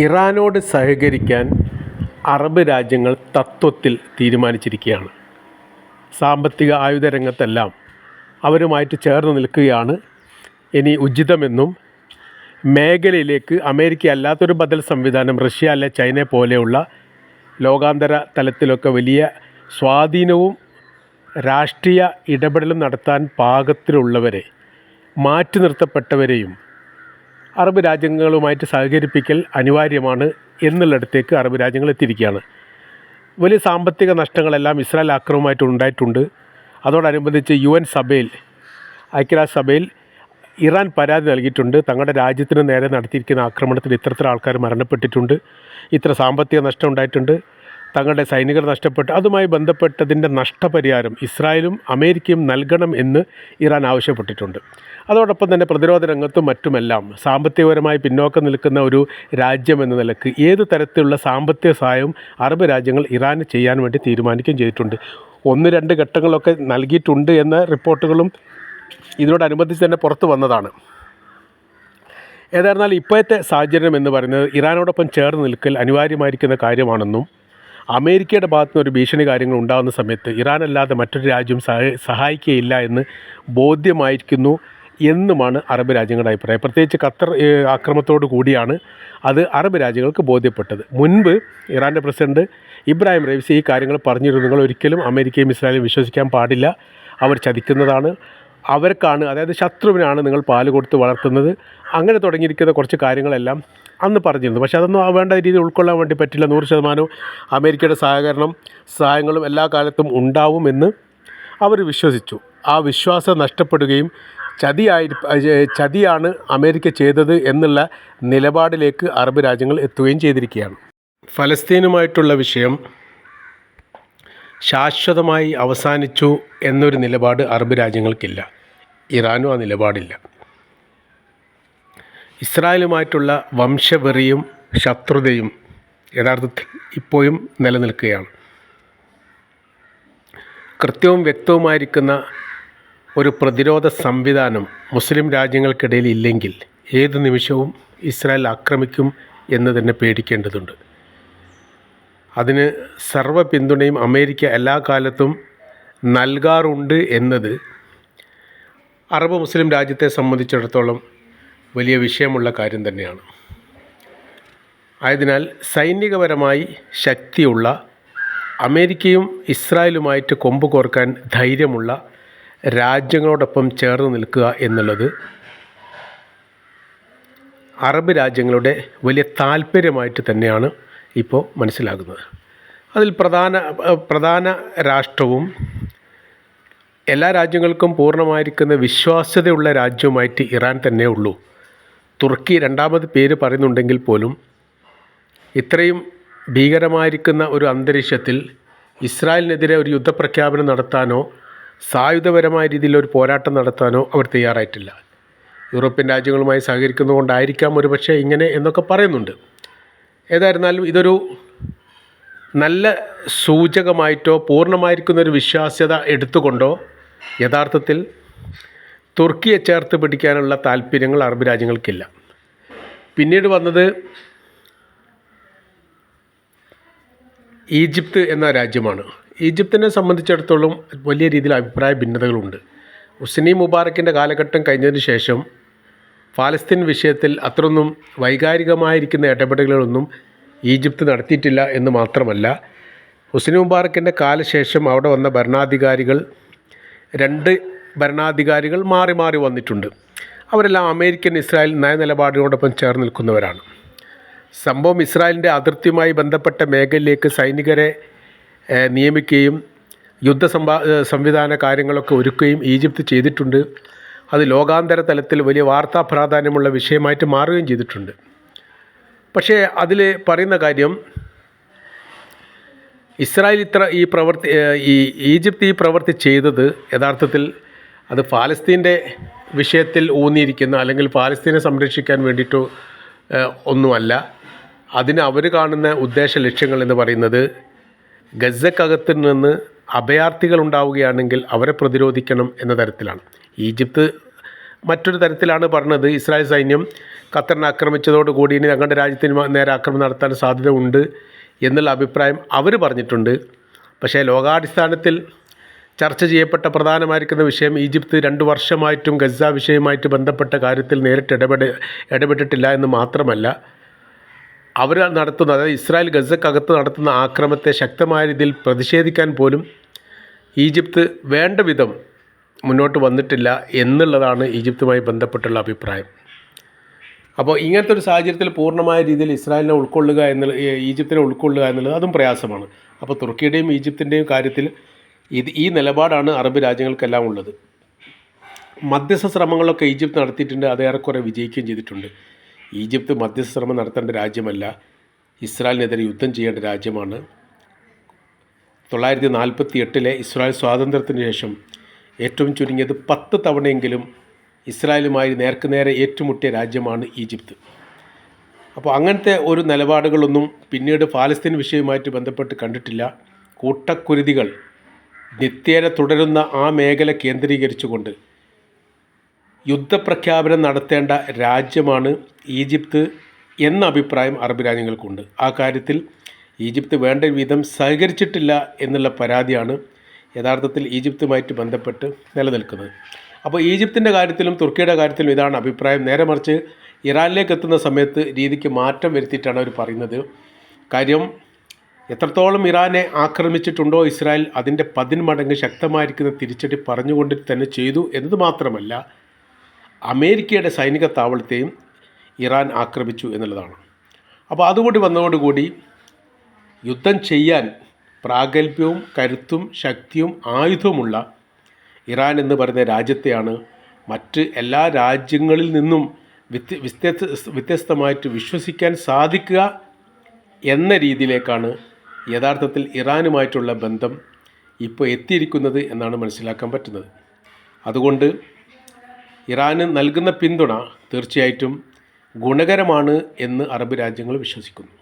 ഇറാനോട് സഹകരിക്കാൻ അറബ് രാജ്യങ്ങൾ തത്വത്തിൽ തീരുമാനിച്ചിരിക്കുകയാണ്. സാമ്പത്തിക ആയുധ രംഗത്തെല്ലാം അവരുമായിട്ട് ചേർന്ന് നിൽക്കുകയാണ്. ഇനി ഉചിതമെന്നും മേഖലയിലേക്ക് അമേരിക്ക അല്ലാത്തൊരു ബദൽ സംവിധാനം റഷ്യ അല്ലെ ചൈന പോലെയുള്ള ലോകാന്തര തലത്തിലൊക്കെ വലിയ സ്വാധീനവും രാഷ്ട്രീയ ഇടപെടലും നടത്താൻ പാകത്തിലുള്ളവരെ മാറ്റി നിർത്തപ്പെട്ടവരെയും അറബ് രാജ്യങ്ങളുമായിട്ട് സഹകരിപ്പിക്കൽ അനിവാര്യമാണ് എന്നുള്ളിടത്തേക്ക് അറബ് രാജ്യങ്ങൾ എത്തിയിരിക്കുകയാണ്. വലിയ സാമ്പത്തിക നഷ്ടങ്ങളെല്ലാം ഇസ്രായേൽ ആക്രമണമായിട്ട് ഉണ്ടായിട്ടുണ്ട്. അതോടനുബന്ധിച്ച് യു എൻ സഭയിൽ ഐക്യരാഷ്ട്രസഭയിൽ ഇറാൻ പരാതി നൽകിയിട്ടുണ്ട്. തങ്ങളുടെ രാജ്യത്തിന് നേരെ നടത്തിയിരിക്കുന്ന ആക്രമണത്തിൽ ഇത്തരത്തിൽ ആൾക്കാർ മരണപ്പെട്ടിട്ടുണ്ട്. ഇത്ര സാമ്പത്തിക നഷ്ടം ഉണ്ടായിട്ടുണ്ട്. തങ്ങളുടെ സൈനികർ നഷ്ടപ്പെട്ടു. അതുമായി ബന്ധപ്പെട്ടതിന്റെ നഷ്ടപരിഹാരം ഇസ്രായേലും അമേരിക്കയും നൽകണം എന്ന് ഇറാൻ ആവശ്യപ്പെട്ടിട്ടുണ്ട്. അതോടൊപ്പം തന്നെ പ്രതിരോധ രംഗത്തും മറ്റുമെല്ലാം സാമ്പത്തികപരമായി പിന്നോക്കം നിൽക്കുന്ന ഒരു രാജ്യം എന്ന നിലയ്ക്ക് ഏത് തരത്തിലുള്ള സാമ്പത്തിക സഹായവും അറബ് രാജ്യങ്ങൾ ഇറാന് ചെയ്യാൻ വേണ്ടി തീരുമാനിക്കുകയും ചെയ്തിട്ടുണ്ട്. ഒന്ന് രണ്ട് ഘട്ടങ്ങളൊക്കെ നൽകിയിട്ടുണ്ട് എന്ന റിപ്പോർട്ടുകളും ഇതിനോടനുബന്ധിച്ച് തന്നെ പുറത്തു വന്നതാണ്. ഏതായിരുന്നാലും ഇപ്പോഴത്തെ സാഹചര്യം എന്ന് പറയുന്നത് ഇറാനോടൊപ്പം ചേർന്ന് നിൽക്കൽ അനിവാര്യമായിരിക്കുന്ന കാര്യമാണെന്നും അമേരിക്കയുടെ ഭാഗത്തു നിന്ന് ഒരു ഭീഷണി കാര്യങ്ങൾ ഉണ്ടാകുന്ന സമയത്ത് ഇറാൻ അല്ലാതെ മറ്റൊരു രാജ്യം സഹായ സഹായിക്കുകയില്ല എന്ന് ബോധ്യമായിരിക്കുന്നു എന്നുമാണ് അറബ് രാജ്യങ്ങളുടെ അഭിപ്രായം. പ്രത്യേകിച്ച് ഖത്തർ ആക്രമത്തോടു കൂടിയാണ് അത് അറബ് രാജ്യങ്ങൾക്ക് ബോധ്യപ്പെട്ടത്. മുൻപ് ഇറാന്റെ പ്രസിഡന്റ് ഇബ്രാഹിം റൈസി ഈ കാര്യങ്ങൾ പറഞ്ഞിരുന്നു. നിങ്ങൾ ഒരിക്കലും അമേരിക്കയും ഇസ്രായേലും വിശ്വസിക്കാൻ പാടില്ല. അവർ ചതിക്കുന്നതാണ്. അവർക്കാണ് അതായത് ശത്രുവിനാണ് നിങ്ങൾ പാൽ കൊടുത്ത് വളർത്തുന്നത്. അങ്ങനെ തുടങ്ങിയിരിക്കുന്ന കുറച്ച് കാര്യങ്ങളെല്ലാം അന്ന് പറഞ്ഞിരുന്നു. പക്ഷേ അതൊന്നും വേണ്ട രീതിയിൽ ഉൾക്കൊള്ളാൻ വേണ്ടി പറ്റില്ല. നൂറ് ശതമാനവും അമേരിക്കയുടെ സഹകരണം സഹായങ്ങളും എല്ലാ കാലത്തും ഉണ്ടാവുമെന്ന് അവർ വിശ്വസിച്ചു. ആ വിശ്വാസം നഷ്ടപ്പെടുകയും ചതിയായി ചതിയാണ് അമേരിക്ക ചെയ്തത് എന്നുള്ള നിലപാടിലേക്ക് അറബ് രാജ്യങ്ങൾ എത്തുകയും ചെയ്തിരിക്കുകയാണ്. ഫലസ്തീനുമായിട്ടുള്ള വിഷയം ശാശ്വതമായി അവസാനിച്ചു എന്നൊരു നിലപാട് അറബ് രാജ്യങ്ങൾക്കില്ല. ഇറാനും ആ നിലപാടില്ല. ഇസ്രായേലുമായിട്ടുള്ള വംശവെറിയും ശത്രുതയും യഥാർത്ഥത്തിൽ ഇപ്പോഴും നിലനിൽക്കുകയാണ്. കൃത്യവും വ്യക്തവുമായിരിക്കുന്ന ഒരു പ്രതിരോധ സംവിധാനം മുസ്ലിം രാജ്യങ്ങൾക്കിടയിൽ ഇല്ലെങ്കിൽ ഏത് നിമിഷവും ഇസ്രായേൽ ആക്രമിക്കും എന്ന് തന്നെ പേടിക്കേണ്ടതുണ്ട്. അതിന് സർവ പിന്തുണയും അമേരിക്ക എല്ലാ കാലത്തും നൽകാറുണ്ട് എന്നത് അറബ് മുസ്ലിം രാജ്യത്തെ സംബന്ധിച്ചിടത്തോളം വലിയ വിഷയമുള്ള കാര്യം തന്നെയാണ്. ആയതിനാൽ സൈനികപരമായി ശക്തിയുള്ള അമേരിക്കയും ഇസ്രായേലുമായിട്ട് കൊമ്പ് കോർക്കാൻ ധൈര്യമുള്ള രാജ്യങ്ങളോടൊപ്പം ചേർന്ന് നിൽക്കുക എന്നുള്ളത് അറബ് രാജ്യങ്ങളുടെ വലിയ താല്പര്യമായിട്ട് തന്നെയാണ് ഇപ്പോൾ മനസ്സിലാകുന്നത്. അതിൽ പ്രധാന പ്രധാന രാഷ്ട്രവും എല്ലാ രാജ്യങ്ങൾക്കും പൂർണമായിരിക്കുന്ന വിശ്വാസ്യതയുള്ള രാജ്യവുമായിട്ട് ഇറാൻ തന്നെ ഉള്ളൂ. തുർക്കി രണ്ടാമത് പേര് പറയുന്നുണ്ടെങ്കിൽ പോലും ഇത്രയും ഭീകരമായിരിക്കുന്ന ഒരു അന്തരീക്ഷത്തിൽ ഇസ്രായേലിനെതിരെ ഒരു യുദ്ധപ്രഖ്യാപനം നടത്താനോ സായുധപരമായ രീതിയിൽ ഒരു പോരാട്ടം നടത്താനോ അവർ തയ്യാറായിട്ടില്ല. യൂറോപ്യൻ രാജ്യങ്ങളുമായി സഹകരിക്കുന്നതുകൊണ്ടായിരിക്കാം ഒരു പക്ഷേ ഇങ്ങനെ എന്നൊക്കെ പറയുന്നുണ്ട്. ഏതായിരുന്നാലും ഇതൊരു നല്ല സൂചകമായിട്ടോ പൂർണമായിരിക്കുന്നൊരു വിശ്വാസ്യത എടുത്തുകൊണ്ടോ യഥാർത്ഥത്തിൽ തുർക്കിയെ ചേർത്ത് പിടിക്കാനുള്ള താല്പര്യങ്ങൾ അറബ് രാജ്യങ്ങൾക്കില്ല. പിന്നീട് വന്നത് ഈജിപ്ത് എന്ന രാജ്യമാണ്. ഈജിപ്തിനെ സംബന്ധിച്ചിടത്തോളം വലിയ രീതിയിൽ അഭിപ്രായ ഭിന്നതകളുണ്ട്. ഹുസ്നി മുബാറക്കിന്റെ കാലഘട്ടം കഴിഞ്ഞതിന് ശേഷം ഫാലസ്തീൻ വിഷയത്തിൽ അത്രയൊന്നും വൈകാരികമായിരിക്കുന്ന ഇടപെടലുകളൊന്നും ഈജിപ്ത് നടത്തിയിട്ടില്ല എന്ന് മാത്രമല്ല ഹുസ്നി മുബാറക്കിന്റെ കാലശേഷം അവിടെ വന്ന ഭരണാധികാരികൾ രണ്ട് ഭരണാധികാരികൾ മാറി മാറി വന്നിട്ടുണ്ട്. അവരെല്ലാം അമേരിക്കൻ ഇസ്രായേൽ നയനിലപാടിനോടൊപ്പം ചേർന്ന് നിൽക്കുന്നവരാണ്. സംഭവം ഇസ്രായേലിന്റെ അതിർത്തിയുമായി ബന്ധപ്പെട്ട മേഖലയിലേക്ക് സൈനികരെ നിയമിക്കുകയും യുദ്ധ സംഭാ സംവിധാന കാര്യങ്ങളൊക്കെ ഒരുക്കുകയും ഈജിപ്ത് ചെയ്തിട്ടുണ്ട്. അത് ലോകാന്തര തലത്തിൽ വലിയ വാർത്താ പ്രാധാന്യമുള്ള വിഷയമായിട്ട് മാറുകയും ചെയ്തിട്ടുണ്ട്. പക്ഷേ അതിൽ പറയുന്ന കാര്യം ഇസ്രായേൽ ഇത്ര ഈ പ്രവൃത്തി ഈ ഈജിപ്ത് ഈ പ്രവൃത്തി ചെയ്തത് യഥാർത്ഥത്തിൽ അത് ഫാലസ്തീന്റെ വിഷയത്തിൽ ഊന്നിയിരിക്കുന്ന അല്ലെങ്കിൽ ഫാലസ്തീനെ സംരക്ഷിക്കാൻ വേണ്ടിയിട്ടോ ഒന്നുമല്ല. അതിന് അവർ കാണുന്ന ഉദ്ദേശ ലക്ഷ്യങ്ങൾ എന്ന് പറയുന്നത് ഗസക്കകത്ത് നിന്ന് അഭയാർത്ഥികൾ ഉണ്ടാവുകയാണെങ്കിൽ അവരെ പ്രതിരോധിക്കണം എന്ന തരത്തിലാണ്. ഈജിപ്ത് മറ്റൊരു തരത്തിലാണ് പറഞ്ഞത്. ഇസ്രായേൽ സൈന്യം ഖത്തറിനെ ആക്രമിച്ചതോടുകൂടി ഇനി ഞങ്ങളുടെ രാജ്യത്തിന് നേരെ ആക്രമണം നടത്താൻ സാധ്യത ഉണ്ട് എന്നുള്ള അഭിപ്രായം അവർ പറഞ്ഞിട്ടുണ്ട്. പക്ഷേ ലോകാടിസ്ഥാനത്തിൽ ചർച്ച ചെയ്യപ്പെട്ട പ്രധാനമായിരിക്കുന്ന വിഷയം ഈജിപ്ത് രണ്ട് വർഷമായിട്ടും ഗസ വിഷയവുമായിട്ട് ബന്ധപ്പെട്ട കാര്യത്തിൽ നേരിട്ട് ഇടപെട ഇടപെട്ടിട്ടില്ല എന്ന് മാത്രമല്ല അവർ നടത്തുന്ന അതായത് ഇസ്രായേൽ ഗസക്കകത്ത് നടത്തുന്ന ആക്രമത്തെ ശക്തമായ രീതിയിൽ പ്രതിഷേധിക്കാൻ പോലും ഈജിപ്ത് വേണ്ട വിധം മുന്നോട്ട് വന്നിട്ടില്ല എന്നുള്ളതാണ് ഈജിപ്തുമായി ബന്ധപ്പെട്ടുള്ള അഭിപ്രായം. അപ്പോൾ ഇങ്ങനത്തെ ഒരു സാഹചര്യത്തിൽ പൂർണമായ രീതിയിൽ ഇസ്രായേലിനെ ഉൾക്കൊള്ളുക എന്നുള്ള ഈജിപ്തിനെ ഉൾക്കൊള്ളുക എന്നുള്ളത് അതും പ്രയാസമാണ്. അപ്പോൾ തുർക്കിയുടെയും ഈജിപ്തിന്റെയും കാര്യത്തിൽ ഇത് ഈ നിലപാടാണ് അറബ് രാജ്യങ്ങൾക്കെല്ലാം ഉള്ളത്. മധ്യസ്ഥ ശ്രമങ്ങളൊക്കെ ഈജിപ്ത് നടത്തിയിട്ടുണ്ട് അത് ഏറെക്കുറെ വിജയിക്കുകയും ചെയ്തിട്ടുണ്ട്. ഈജിപ്ത് മധ്യസ്ഥ ശ്രമം നടത്തേണ്ട രാജ്യമല്ല ഇസ്രായേലിനെതിരെ യുദ്ധം ചെയ്യേണ്ട രാജ്യമാണ്. തൊള്ളായിരത്തി നാൽപ്പത്തി എട്ടിലെ ഇസ്രായേൽ സ്വാതന്ത്ര്യത്തിന് ശേഷം ഏറ്റവും ചുരുങ്ങിയത് പത്ത് തവണയെങ്കിലും ഇസ്രായേലുമായി നേർക്കുനേരെ ഏറ്റുമുട്ടിയ രാജ്യമാണ് ഈജിപ്ത്. അപ്പോൾ അങ്ങനത്തെ ഒരു നിലപാടുകളൊന്നും പിന്നീട് ഫാലസ്തീൻ വിഷയവുമായിട്ട് ബന്ധപ്പെട്ട് കണ്ടിട്ടില്ല. കൂട്ടക്കുരുതികൾ നിത്യേന തുടരുന്ന ആ മേഖല കേന്ദ്രീകരിച്ചുകൊണ്ട് യുദ്ധപ്രഖ്യാപനം നടത്തേണ്ട രാജ്യമാണ് ഈജിപ്ത് എന്ന അഭിപ്രായം അറബ് രാജ്യങ്ങൾക്കുണ്ട്. ആ കാര്യത്തിൽ ഈജിപ്ത് വേണ്ട വിധം സഹകരിച്ചിട്ടില്ല എന്നുള്ള പരാതിയാണ് യഥാർത്ഥത്തിൽ ഈജിപ്തുമായിട്ട് ബന്ധപ്പെട്ട് നിലനിൽക്കുന്നത്. അപ്പോൾ ഈജിപ്തിന്റെ കാര്യത്തിലും തുർക്കിയുടെ കാര്യത്തിലും ഇതാണ് അഭിപ്രായം. നേരെ മറിച്ച് ഇറാനിലേക്ക് എത്തുന്ന സമയത്ത് രീതിക്ക് മാറ്റം വരുത്തിയിട്ടാണ് അവർ പറയുന്നത്. കാര്യം എത്രത്തോളം ഇറാനെ ആക്രമിച്ചിട്ടുണ്ടോ ഇസ്രായേൽ അതിന്റെ പതിന്മടങ്ങ് ശക്തമായിരിക്കുന്ന തിരിച്ചടി പറഞ്ഞുകൊണ്ട് തന്നെ ചെയ്തു എന്നത് മാത്രമല്ല അമേരിക്കയുടെ സൈനിക താവളത്തെയും ഇറാൻ ആക്രമിച്ചു എന്നുള്ളതാണ്. അപ്പോൾ അതുകൂടി വന്നതോടുകൂടി യുദ്ധം ചെയ്യാൻ പ്രാഗൽഭ്യവും കരുത്തും ശക്തിയും ആയുധവുമുള്ള ഇറാൻ എന്ന് പറയുന്ന രാജ്യത്തെയാണ് മറ്റ് എല്ലാ രാജ്യങ്ങളിൽ നിന്നും വ്യത്യ വ്യത്യസ്ത വ്യത്യസ്തമായിട്ട് വിശ്വസിക്കാൻ സാധിക്കുക എന്ന രീതിയിലേക്കാണ് യഥാർത്ഥത്തിൽ ഇറാനുമായിട്ടുള്ള ബന്ധം ഇപ്പോൾ എത്തിയിരിക്കുന്നത് എന്നാണ് മനസ്സിലാക്കാൻ പറ്റുന്നത്. അതുകൊണ്ട് ഇറാന് നൽകുന്ന പിന്തുണ തീർച്ചയായിട്ടും ഗുണകരമാണ് എന്ന് അറബ് രാജ്യങ്ങൾ വിശ്വസിക്കുന്നു.